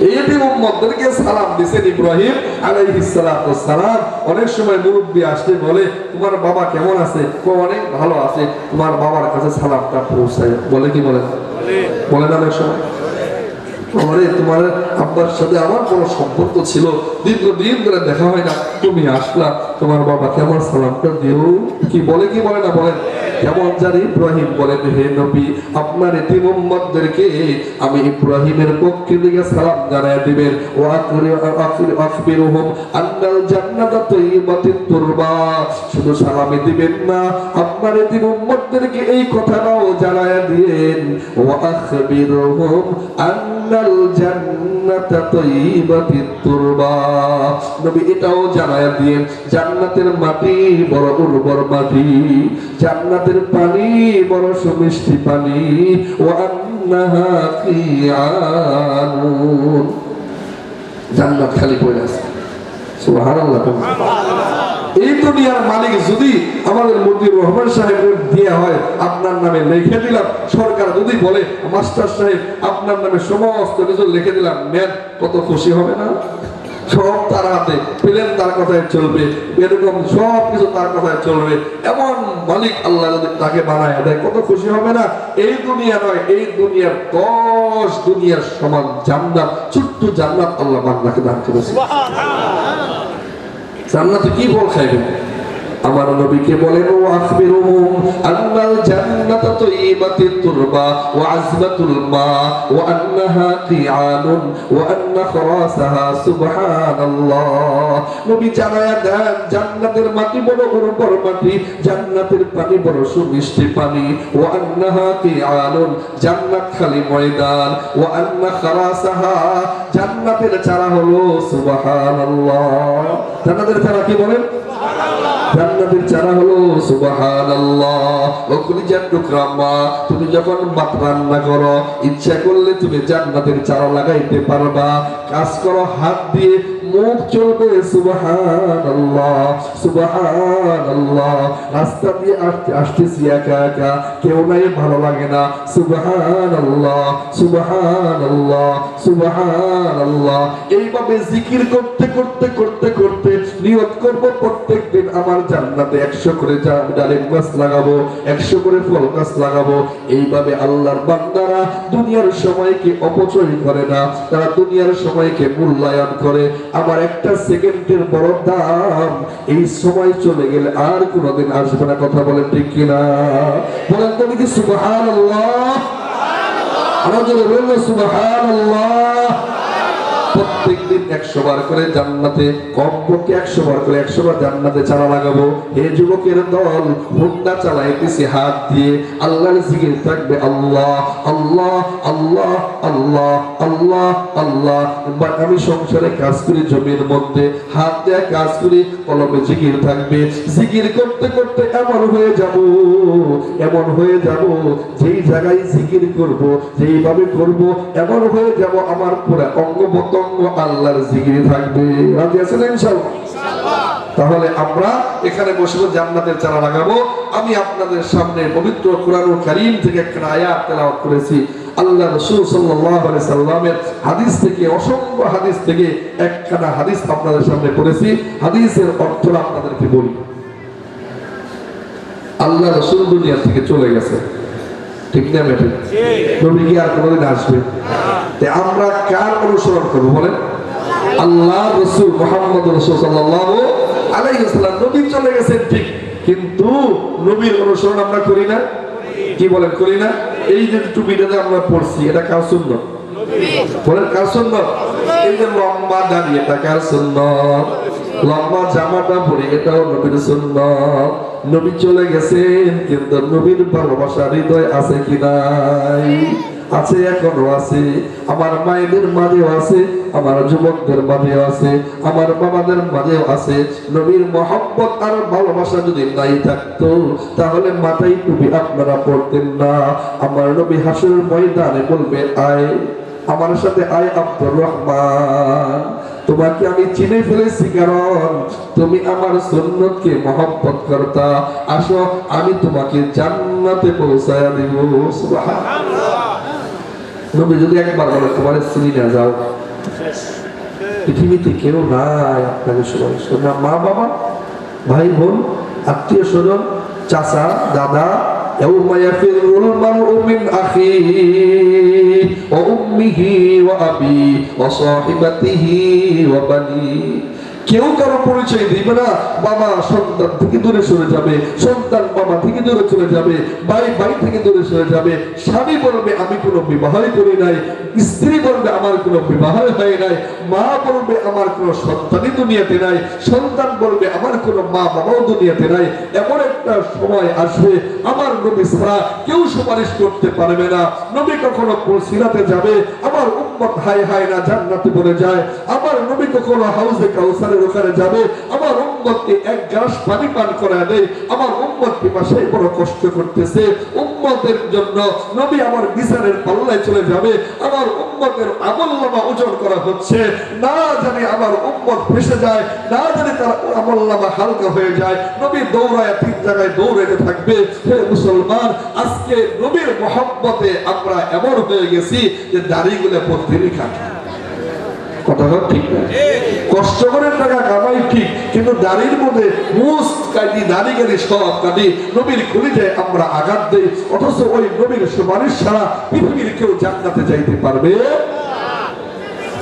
এটি উম্মতদেরকে সালাম দিয়েছেন ইব্রাহিম অনেক সময় মুরব্বি বলে তোমার বাবা কেমন আছে? অনেক ভালো আছে। তোমার বাবার কাছে সালামটা পৌঁছায়। বলে কি বলে? বলে। না অনেক সময়? আমারে তোমার আব্বার সাথে আমার কোনো সম্পর্ক ছিল। দীর্ঘদিন ধরে দেখা হয় না। তুমি আসলা। তোমার বাবাকে আমার সালামটা দিও? কি বলে কি বলে না বলেন কেমন জানি ইব্রাহিম বলেন, হে নবী, আপনার এতিম উম্মতদেরকে আমি ইব্রাহিমের পক্ষে থেকে সালাম জানায় দিবেন। ও আখরি আখরি আখবিরুহুম আন্নাল জান্নাতা তাইয়্যিবাতুত তুরবা। শুধু সালামই দিবেন না, আপনার এতিম উম্মতদেরকে এই কথাটাও জানায় দিয়েন। ও আখবিরুহুম আন্নাল জান্নাতা তাইয়্যিবাতুত তুরবা। নবী এটাও জানায় দিয়েন, জান্নাতের মাটি বড় উর্বর মাটি, জান্নাতের পানি, বড় সুমিষ্টি পানি, ও জান্নাত খালি পড়ে আছে। এই দুনিয়ার মালিক যদি আমাদের রহমান সাহেবের হয়, আপনার নামে লিখে দিলাম। সরকার যদি বলে, মাস্টার সাহেব, আপনার নামে সমস্ত কিছু লিখে দিলাম, নেন, কত খুশি হবে না? সব তার হাতে প্লেন তার কথায় চলবে এরকম সব কিছু তার কথায় চলবে। এমন মালিক আল্লাহ যদি তাকে বানায় দেয় কত খুশি হবে না? এই দুনিয়া নয় এই দুনিয়ার দশ দুনিয়ার সমান জান্নাত ছোট্ট জান্নাত আল্লাহ বান্দাকে দান করেছে। জান্নাতে কি বল খাইবেন? আমার নবীকে বলেন ও আখবিরুহুম আন্নাল জান্নাতা তাইয়্যিবাতুত তুরবা ওয়া আযবাতুল মা ওয়া আন্নাহা কিআনুন ওয়া আন্না খরাসাহা সুবহানাল্লাহ। নবী জানায়া দেন, জান্নাতের মাটি বড় উর্বর মাটি, জান্নাতের পানি বড় সুমিষ্টি পানি। ওয়া আন্নাহা কিআনুন জান্নাত খালি ময়দান। ওয়া আন্না খরাসাহা, জান্নাতের চারা হলো সুবহানাল্লাহ। জান্নাতের চারা কি বলেন? জান্নাতের চারা হলো, সুবহানাল্লাহ। তুমি যখন ভাত রান্না করো, ইচ্ছা করলে তুমি জান্নাতের চারা লাগাইতে পারবা। কাজ করো, হাত দিয়ে মুখ চলবে রাস্তা দিয়ে আসতে, আসতেছি একা একা, কেউ নাই, ভালো লাগে না, সুবহানাল্লাহ সুবহানাল্লাহ সুবহানাল্লাহ। এইভাবে জিকির করতে করতে করতে করতে নিয়ত করব প্রত্যেকদিন আমার জান্নাতে একশো করে ডালিম গাছ লাগাবো, একশো করে ফল গাছ লাগাবো। এইভাবে আল্লাহর বান্দারা দুনিয়ার সময়কে অপচয় করে না, তারা দুনিয়ার সময়কে মূল্যায়ন করে। আমার একটা সেকেন্ডের বড় দাম, এই সময় চলে গেলে আর কোনোদিন আসবে না, কথা বলেন ঠিক কিনা? বলেন তুমি কি সুবহান আল্লাহ আমাদের বলল সুবহান আল্লাহ একশো বার করে জান্নাতে, কমপক্ষে একশো বার করে একশো বার জান্নাতে চারা লাগাবো। হে যুবকের দল, হুন্ডা চালাইতেছি হাত দিয়ে। আল্লাহর থাকবে আল্লাহ আল্লাহ আল্লাহ আল্লাহ আল্লাহ আল্লাহ। আমি সংসারে কাজ করি জমির মধ্যে, হাত দেয়া কাজ করি, কলমে জিকির থাকবে। জিকির করতে করতে এমন হয়ে যাব, এমন হয়ে যাব, যেই জায়গায় জিকির করব, যেইভাবে করব, এমন হয়ে যাব আমার পুরো অঙ্গ প্রত্যঙ্গ আল্লাহর জিকির থাকবে। রাজি আছেন ইনশাআল্লাহ? তাহলে আমরা এখানে বসে জান্নাতের চারা লাগাবো। আমি আপনাদের সামনে পবিত্র কোরআনুল কারীম থেকে একটা আয়াত তেলাওয়াত করেছি। আল্লাহ রাসূল সাল্লাল্লাহু আলাইহি সাল্লামের হাদিস থেকে অসংখ্য হাদিস থেকে একখানা হাদিস আপনাদের সামনে পড়েছি। হাদিসের অর্থটা আপনাদেরকে বলি। আল্লাহ রাসূল দুনিয়া থেকে চলে গেছে। ঠিক না নবী কি আর কোনোদিন আসবে? আমরা কার অনুসরণ করব বলেন? আল্লাহ রসুল মোহাম্মদ রসুল সাল্লাল্লাহু আলাইহি ওয়াসাল্লাম, নবী চলে গেছেন ঠিক, কিন্তু নবীর অনুসরণ আমরা করি না। কি বলেন, করি না? এই যে টুপিটা যে আমরা পড়ছি, এটা কার সুন্নত? বলেন, কার সুন্নত? এই যে লম্বা দাঁড়িয়ে এটা কার সুন্নত? লম্বা জামাটা পরে, এটাও নবীর সুন্নত। নবী চলে গেছেন, কিন্তু নবীর ভালোবাসা হৃদয় আছে কি নাই? আছে এখনও আছে। আমার মায়েদের মাঝেও আছে, আমার যুবকদের মাঝেও আছে, আমার বাবাদের মাঝেও আছে। নবীর মহব্বত আর ভালোবাসা যদি নাই থাকতো, তাহলে মাথায় টুপি আপনারা পড়তেন না। আমার নবী হাসুর ময়দানে বলবে, আয়, আমার সাথে আয় আব্দুর রহমান। তোমাকে আমি চিনে ফেলেছি কারণ তুমি আমার সুন্নতকে মহব্বত করতা। আসো, আমি তোমাকে জান্নাতে পৌঁছায় দিব। সুবহানাল্লাহ। নবী যদি একবার বলে তোমার চিনি না যাও পৃথিবীতে কেউ নাই আপনাকে সবাই না মা বাবা ভাই বোন আত্মীয় স্বজন চাচা দাদা يوم يفر المرء من أخيه وأمه وأبيه وصاحبته وبنيه কেউ কারও পরিচয় দিবে না বাবা সন্তান থেকে দূরে সরে যাবে, সন্তান বাবা থেকে দূরে চলে যাবে, ভাই ভাই থেকে দূরে সরে যাবে, স্বামী বলবে, আমি কোনো বিবাহই করি নাই, স্ত্রী বলবে, আমার কোনো বিবাহ হয় নাই, মা বলবে, আমার কোনো সন্তানই দুনিয়াতে নাই, সন্তান বলবে, আমার কোনো মা বাবাও দুনিয়াতে নাই, এমন একটা সময় আসবে, আমার নবী ছাড়া কেউ সুপারিশ করতে পারবে না, নবী কখনো সিরাতে যাবে উম্মত হাই হাই না জান্নাতে বলে যায়। আমার নবী কখনো হাউসে কাউসারের ওখানে যাবে। উম্মতকে এক গ্লাস পানি পান করা দেয়। আমার উম্মত পিপাসায় বড় কষ্ট করতেছে। উম্মতের জন্য নবী আমার বিচারের পাল্লায় চলে যাবে। আমার উম্মতের আমলনামা ওজন করা হচ্ছে। না জানি আমার উম্মত ফেসে যায়, না জানি তার আমলনামা হালকা হয়ে যায়। নবী দৌড়ায় তিন জায়গায় দৌড়াতে থাকবে। হে মুসলমান, আজকে নবীর মহব্বতে আমরা এমন হয়ে গেছি যে দাড়িগুলো প্রতিদিনই খাটি। কথাটা ঠিক না। কষ্ট করে টাকা কামাই ঠিক, কিন্তু দাড়ির মধ্যে মুস কাটি দাড়ি কাটি সব কাটি নবীর খুলিতে আমরা আঘাত দেই, অথচ ওই নবীর সুপারিশ ছাড়া পৃথিবীর কেউ জান্নাতে যাইতে পারবে?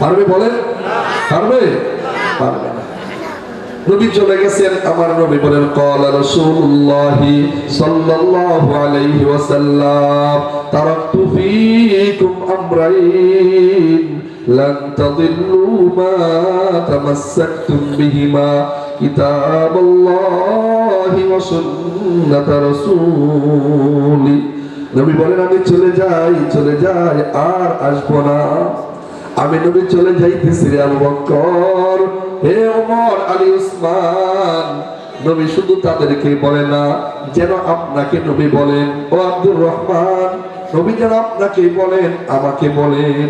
পারবে বলেন? পারবে? পারবে না। নবী চলে গেছেন, আমার নবী বলেন কল রাসূলুল্লাহি সাল্লাল্লাহু আলাইহি ওয়াসাল্লাম, তারাকতু ফীকুম আমরাইন। لن تضلوا ما تمسكتم بهما كتاب الله وسنة رسولي নবী বলেন আমি চলে যাই চলে যাই আর আসবো না আমি নবী চলে যাইতেছি রে আবু বকর হে ওমর আলী উসমান নবী শুধু তাদেরকে বলে না যেন আপনাকে নবী বলেন ও আব্দুর রহমান নবী যেন আপনাকে বলেন আমাকে বলেন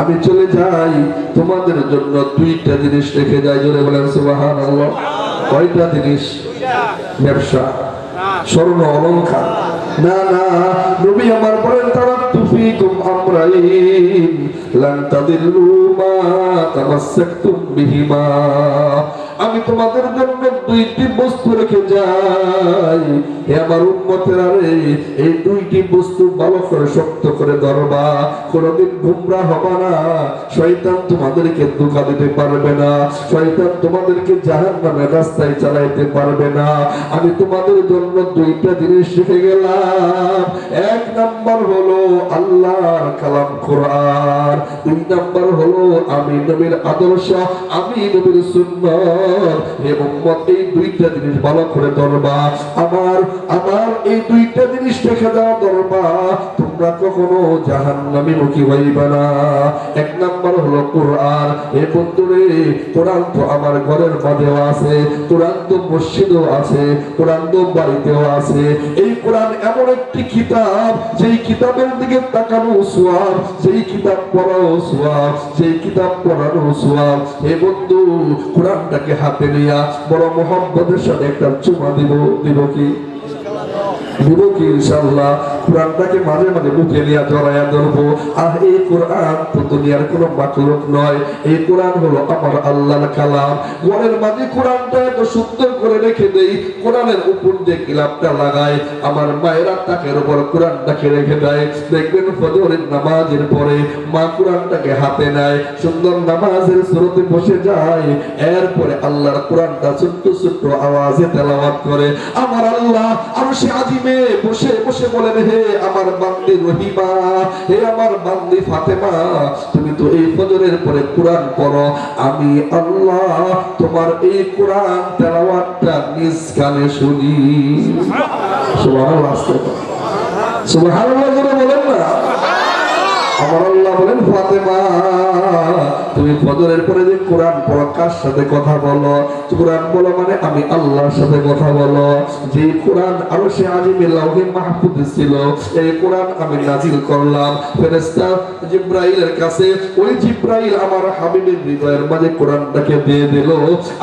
আমি চলে যাই, তোমাদের জন্য দুইটা জিনিস রেখে যাই। জোরে বলেন সুবাহান কয়টা জিনিস? ব্যবসা, স্বর্ণ অলঙ্কার না না, নবী আমার বলেন, তারা তুফিকুম আমরাইন, লান তাদিল্লু বিহিমা। আমি তোমাদের জন্য দুইটি বস্তু রেখে যাই। হে আমার উম্মতের আরে এই দুইটি বস্তু ভালো করে শক্ত করে ধরবা। কোনোদিন গুমরা হবা না। শয়তান তোমাদেরকে ধোঁকা দিতে পারবে না। শয়তান তোমাদেরকে জাহান্নামের রাস্তায় চালাইতে পারবে না। আমি তোমাদের জন্য দুইটা জিনিস শিখে গেলাম। এক নাম্বার হলো আল্লাহর কালাম কোরআন। দুই নাম্বার হলো আমি নবীর আদর্শ, আমি নবীর সুন্নাত। দুইটা জিনিস ভালো করে আমার আমার এই দুইটা জিনিস দেখা দেওয়া ধরবা তোমরা কখনো জাহান্নামী মুখী হইবে না। এক নাম্বার হলো কোরআন। হে বন্ধুরে, কোরআন তো আমার ঘরের মাঝেও আছে, কোরআন তো মসজিদেও আছে, কোরআন তো বাড়িতেও আছে। এই কোরআন এমন একটি কিতাব, যেই কিতাবের দিকে তাকানো সোয়াব, যেই কিতাব পড়াও সোয়াব, যেই কিতাব পড়ানো সোয়াব। হে বন্ধু, কোরআনটাকে হাতে নিয়া বড় মোহাম্মদের সাথে একটা চুমা দিব দিব কি? দিব কি ইনশাআল্লাহ? কোরআনটাকে মাঝে মাঝে বুকে নিয়ে জড়াইয়া ধরবো। আর এই কোরআন তো দুনিয়ার কোনো মাকলুক নয়। এই কোরআন হলো আমার আল্লাহর কালাম। ঘরের মাঝে কোরআনটা এত সুন্দর করে রেখে দেই, কোরআনের উপর যে কিলাপটা লাগাই, আমার মায়েরা তাকের উপর কোরআনটাকে রেখে দেয়। দেখবেন ফজরের নামাজের পরে মা কোরআনটাকে হাতে নেয়, সুন্দর নামাজের সুরতে বসে যায়। এরপরে আল্লাহর কোরআনটা ছোট্ট ছোট্ট আওয়াজে তেলাওয়াত করে, আমার আল্লাহ আর সে আজিমে বসে বসে বলেন আমার বান্দি রহিমা হে আমার বান্দি ফাতেমা তুমি তো এই ফজরের পরে কোরআন পড়ো আমি আল্লাহ তোমার এই কোরআন তেলাওয়াতটা নিজ কানে শুনি সুবহানাল্লাহ সুবহানাল্লাহ সুবহানাল্লাহ আমার আল্লাহ বলেন, ফাতেমা, তুমি ফজরের পরে যে কোরআন পড়ো, কার সাথে কথা বলো? কোরআন বলো মানে আমি আল্লাহর সাথে কথা বলো। যে কোরআন আরও সে আজিমে লাউহে মাহফুজ ছিল, এই কোরআন আমি নাজিল করলাম। ফেরেশতা জিব্রাইলের কাছে, ওই জিব্রাইল আমার হাবিবের হৃদয়ের মাঝে কোরআনটাকে দিয়ে দিল।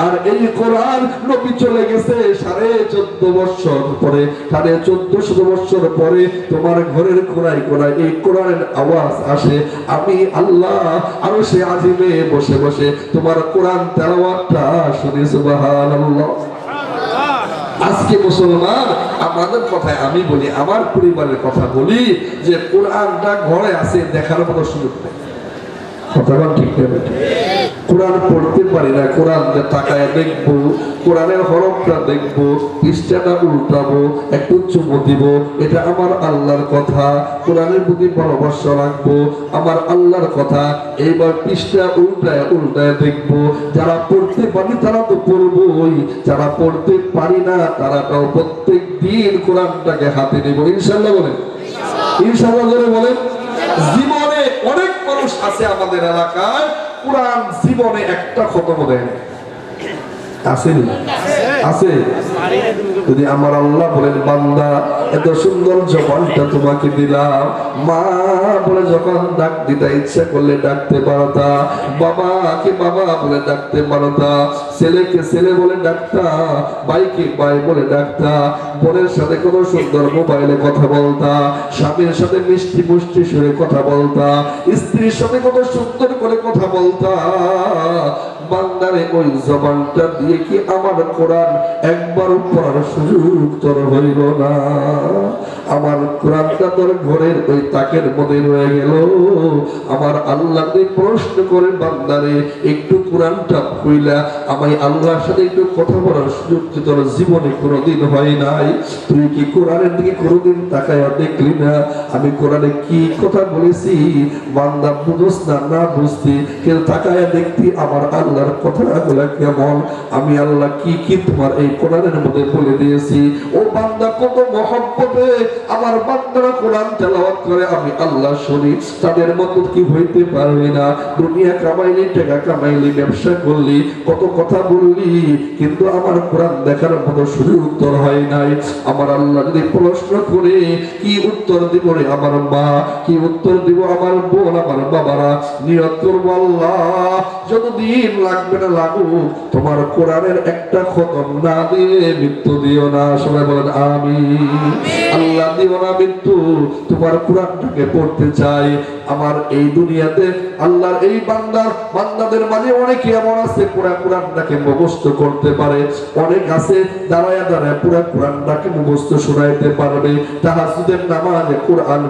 আর এই কোরআন নবী চলে গেছে সাড়ে চোদ্দ বছর পরে, সাড়ে চোদ্দশো বছর পরে তোমার ঘরের কোরআই কোরআই এই কোরআনের আওয়াজ আসে, আমি আল্লাহ আরও সে আজিমে বসে বসে তোমার কোরআন তেলাওয়াতটা শুনি, সুবহানাল্লাহ। আজকে মুসলমান, আমাদের কথায় আমি বলি, আমার পরিবারের কথা বলি যে কোরআনটা ঘরে আছে, দেখার মতো সুযোগ নেই। ঠিক কোরআন পড়তে পারি না তাকায় দেখব, কোরআনের হরফটা দেখব, পৃষ্ঠাটা উল্টাবো, একটু দিব, এটা আমার আল্লাহর কথা। কোরআনের প্রতি রাখব, আমার আল্লাহর কথা। এইবার পৃষ্ঠা উল্টায় উল্টায় দেখব, যারা পড়তে পারি তারা তো পড়বোই, যারা পড়তে পারি না তারা তাও প্রত্যেক দিন কোরআনটাকে হাতে নেব। ইনশাল্লাহ বলেন। ইনশাল্লাহ করে বলেন। জীবনে মানুষ আছে আমাদের এলাকায় কোরআন জীবনে একটা খতম দেয়। আসেনি আছে। যদি আমার আল্লাহ বলেন, বান্দা, এত সুন্দর জবানটা তোমাকে দিলাম। মা বলে, যখন ডাক দিতে ইচ্ছা করলে ডাকতে পারতা। বাবাকে বাবা বলে, ডাকতে পারতা। ছেলেকে ছেলে বলে, ডাকতা। ভাইকে ভাই বলে, ডাকতা। বোনের সাথে কত সুন্দর মোবাইলে কথা বলতা। স্বামীর সাথে মিষ্টি মুষ্টি সুরে কথা বলতা। স্ত্রীর সাথে কত সুন্দর করে কথা বলতা। বান্দারে ওই জবানটা দিয়ে কি আমার কোরআন একবার পড়ার সুযোগ তোর হইল না? আমার কোরআনটা তোর ঘরের ওই তাকের মধ্যে রয়ে গেল। আমার আল্লাহকে প্রশ্ন করে, বান্দারে, একটু কোরআনটা কইলা আমায় আল্লাহর সাথে একটু কথা বলার সুযোগ কি তোর জীবনে কোনোদিন হয় নাই। তুই কি কোরআনের দিকে কোনোদিন তাকায় দেখলি না? আমি কোরআনে কি কথা বলেছি? বান্দা বুঝোস না না বুঝতি, কিন্তু তাকায় দেখতি আমার আল্লাহর বলে কেমন আমি আল্লাহ কি কি তোমার এই কোরআনের মধ্যে বলে দিয়েছি? ও বান্দা কত মহব্বতে আমার বান্দারা কোরআন তেলাওয়াত করে, আমি আল্লাহ শুনি তাদের মতো কি হইতে পারবে না? দুনিয়া কামাইলি, টাকা কামাইলি, ব্যবসা করলি, কত কথা বললি, কিন্তু আমার কোরআন দেখার মতো সুযোগ উত্তর হয় নাই। আমার আল্লাহ যদি প্রশ্ন করে, কি উত্তর দিব রে আমার মা? কি উত্তর দিব আমার বোন, আমার বাবারা? নিয়ত করব আল্লাহ, যতদিন লাগবে না লাগুক, তোমার কোরআনের একটা খতম না দিয়ে মৃত্যু দিও না। সবাই বলেন আল্লাহ দিও মৃত্যু, তোমার কোরআনটাকে পড়তে চাই। আমার এই দুনিয়াতে আল্লাহর এই বান্দাদের মাঝে অনেকে এমন আছে, পুরা কোরআনটাকে মুখস্থ করতে পারে। অনেক আছে, দাঁড়ায় দাঁড়ায় পুরা কোরআনটাকে মুখস্থ শোনাইতে পারবে। নামাজে কোরআন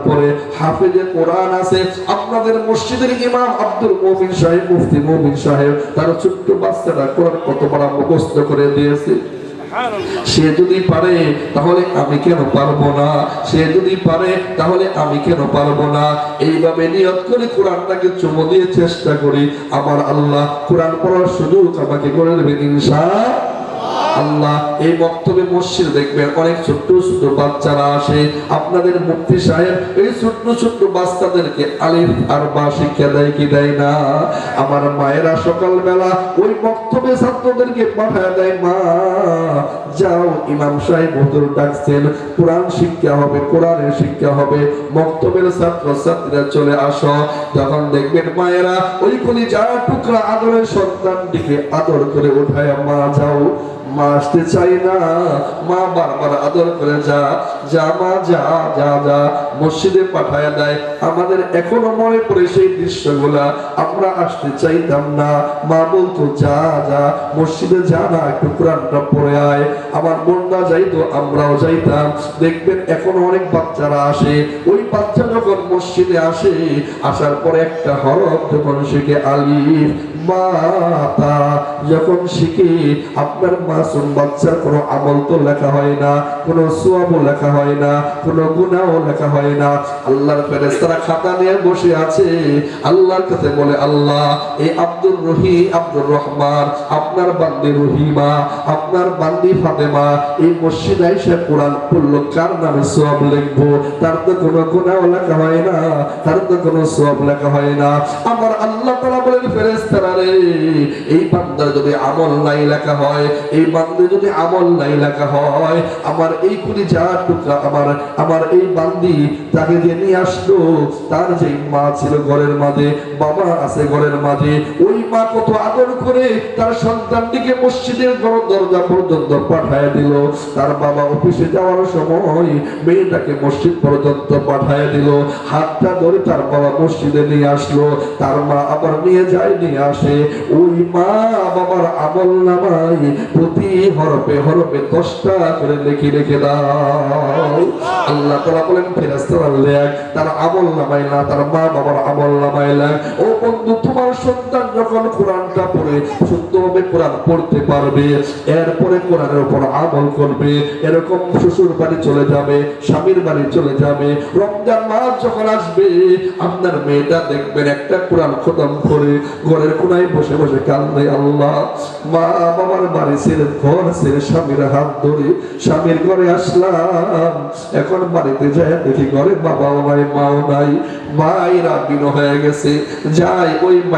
হাফেজে কোরআন আছে। আপনাদের মসজিদের ইমাম আব্দুল মুমিন সাহেব, মুফতি মুমিন সাহেব, তার ছোট্ট বাচ্চাটা কোরআন কত বড় মুখস্থ করে দিয়েছে? সে যদি পারে, তাহলে আমি কেন পারব না? সে যদি পারে, তাহলে আমি কেন পারব না? এইভাবে নিয়ত করে কোরআনটাকে চুমো দিয়ে চেষ্টা করি। আমার আল্লাহ কোরআন পড়ার সুযোগ আমাকে করে দেবে ইনশা আল্লাহ এই বক্তব্যে মসজিদ দেখবেন, অনেক ছোট্ট ছোট্ট বাচ্চারা আসে। আপনাদের মুফতি সাহেব এই ছোট্ট ছোট্ট বাচ্চাদেরকে আলিফ আর বা শিক্ষা দেয় কি দেয় না? আমার মায়েরা সকালবেলা ওই বক্তব্যে ছাত্রদেরকে পাঠায় দেয়, মা, যাও, ইমাম সাহেব হুজুর ডাকছেন। কোরআন শিক্ষা হবে, কোরআনের শিক্ষা হবে। বক্তব্যের ছাত্র ছাত্রীরা চলে আসো। তখন দেখবেন মায়েরা ওই কলি যা টুকরা আদরের সন্তানটিকে আদর করে উঠায়, মা, যাও মা আসতে চাই না। মা বারবার আদর করে যা যা মা, যা যা যা মসজিদে পাঠায় দেয়। আমাদের এখনও মনে পড়ে সেই দৃশ্যগুলা। আমরা আসতে চাইতাম না। মা বলতো, যা যা, মসজিদে যা না, একটু কোরআনটা পড়ে আয়। আমার বোনরা যাইতো, আমরাও যাইতাম। দেখবেন এখনও অনেক বাচ্চারা আসে। ওই বাচ্চা যখন মসজিদে আসে, আসার পরে একটা হরফ যখন শিখে আলিফ, মাতা যখন শিখে, আপনার মা মাসুম বাচ্চার কোনো আমল তো লেখা হয় না, কোনো সোয়াবও লেখা হয় না, কোনো গুনাহও লেখা হয় না। আল্লাহর ফেরেশতারা খাতা নিয়ে বসে আছে, আল্লাহর কাছে বলে, আল্লাহ আব্দুর রহি, আব্দুর রহমান, আপনার বান্দি রহিমা, আপনার বান্দি ফাতেমা, এই কোরআন পড়ল, কার নামে লিখব? তার তো কোনো গুনাহ লেখা হয় না, তার তো কোনো সব লেখা হয় না। আমার আল্লাহ তাআলা বলেন রে এই বান্দার যদি আমল নাই লেখা হয়, এই বান্দে যদি আমল নাই লেখা হয়, আমার এই কুড়ি যা টুকরা, আমার আমার এই বান্দি তাকে যে নিয়ে আসলো, তার যে মা ছিল ঘরের মাঝে, বাবা আছে ঘরের মাঝে, ওই মা কত আদর করে তার সন্তানটিকে মসজিদের ঘর, দরজা পর্যন্ত পাঠায় দিল। তার বাবা অফিসে যাওয়ার সময় মেয়েটাকে মসজিদ পর্যন্ত পাঠায় দিল। হাতটা ধরে তার বাবা মসজিদে নিয়ে আসলো। তার মা আবার নিয়ে যায়, নিয়ে আসে। ওই মা বাবার আমল নামাই প্রতি হরপে হরপে দশটা করে রেখে দাও। আল্লাহ তারা বলেন লেখ তার আমল নামাই না, তার মা বাবার আমল নামাই লেখ ও বন্ধু, তোমার সন্তান যখন কোরআনটা পড়ে কোরআন পড়তে পারবে। এরপরে কোরআনের উপর আমল করবে। এরকম শ্বশুর বাড়ি চলে যাবে, স্বামীর বাড়ি চলে যাবে। রমজান মাস যখন আসবে, আপনার মেয়েটা দেখবেন একটা কোরআন খতম করে ঘরের কোনায় বসে বসে কান্দে আল্লাহ, মা বাবার বাড়ি ছেড়ে, ঘর ছেড়ে স্বামীর হাত ধরে স্বামীর ঘরে আসলাম। এখন বাড়িতে যায় দেখি ঘরে বাবা নাই মাও নাই, মায়েরা বিন হয়ে গেছে। যাই, ওই